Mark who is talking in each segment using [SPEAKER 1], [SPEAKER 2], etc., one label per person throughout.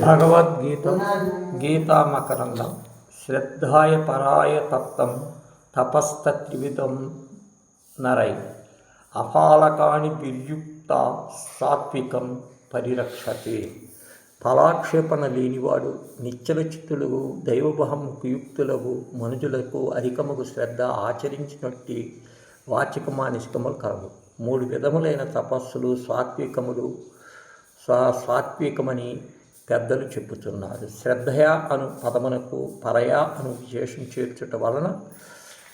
[SPEAKER 1] భగవద్గీత గీతా మకరందం శ్రద్ధాయ పరాయ తత్వం తపస్తత్రివిధం నరై అపాలకాని విర్యుక్త సాత్వికం పరిరక్షతే. ఫలాక్షేపణ లేనివాడు నిశ్చల చిత్తులకు దైవభాముకు యుక్తులకు మనుజులకు అధికముకు శ్రద్ధ ఆచరించినట్టి వాచిక మానసికములు కలవు. మూడు విధములైన తపస్సులు సాత్వికములు. స్వా సాత్వికమని పెద్దలు చెప్పుతున్నారు. శ్రద్ధయ అను పదమునకు పరయ అను విశేషం చేర్చుట వలన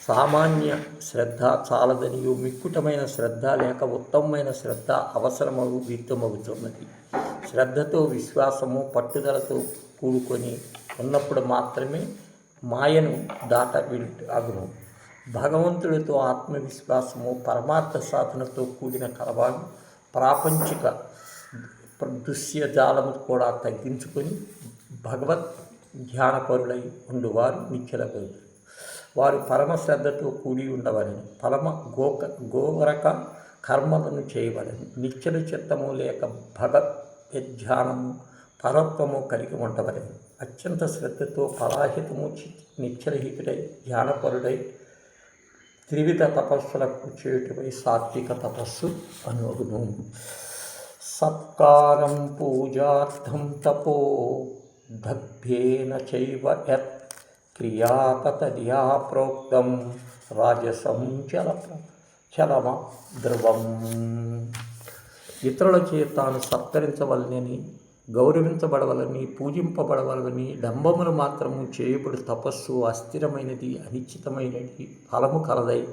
[SPEAKER 1] సామాన్య శ్రద్ధ చాలదనియు. మిక్కుటమైన శ్రద్ధ లేక ఉత్తమమైన శ్రద్ధ అవసరమవు విత్తమవుతున్నది శ్రద్ధతో విశ్వాసము పట్టుదలతో కూడుకొని ఉన్నప్పుడు మాత్రమే మాయను దాట అగును. భగవంతుడితో ఆత్మవిశ్వాసము పరమార్థ సాధనతో కూడిన కలవాడు ప్రాపంచిక దృశ్య జాలము కూడా తగ్గించుకొని భగవత్ ధ్యానపరులై ఉండువారు నిత్యలగదు వారు పరమ శ్రద్ధతో కూడి ఉండవలని. పరమ గోక గోరక కర్మలను చేయవలని. నిత్యల చిత్తము లేక భగవత్ ధ్యానము పరత్వము కలిగి ఉండవలని. అత్యంత శ్రద్ధతో పరాహితము చి- నిత్యరహితుడై ధ్యానపరుడై త్రివిధ తపస్సులకు చేయుటపై సాత్విక తపస్సు అనుగుణం సత్కారం పూజార్థం తపో దగ్ధేన చైవ యత్ క్రియాతదయా ప్రోక్తం రాజసం చల చలమ ధ్రువం ఇతరుల చే తాను సత్కరించవలనని గౌరవించబడవలని పూజింపబడవలని డంబములు మాత్రము చేయబడు తపస్సు అస్థిరమైనది అనిశ్చితమైనది ఫలము కలదై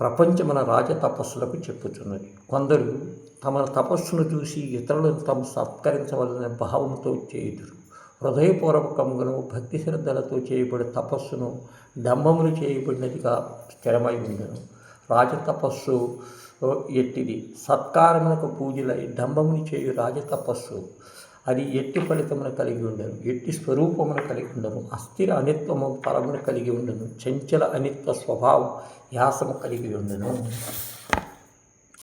[SPEAKER 1] ప్రపంచమున రాజ తపస్సులకు చెప్పుచున్నది. కొందరు తమ తపస్సును చూసి ఇతరులను తమ సత్కరించవలనే భావంతో చేయుదురు. హృదయపూర్వకముగాను భక్తి శ్రద్ధలతో చేయబడి తపస్సును డంబములు చేయబడినదిగా స్థిరమై ఉండను. రాజ తపస్సు ఎట్టిది? సత్కారమునకు పూజలై డంబముని చేయు రాజతపస్సు. అది ఎట్టి ఫలితమును కలిగి ఉండను. ఎట్టి స్వరూపమును కలిగి ఉండను. అస్థిర అనిత్వము ఫలమును కలిగి ఉండను. చంచల అనిత్వ స్వభావం యాసము కలిగి ఉండను.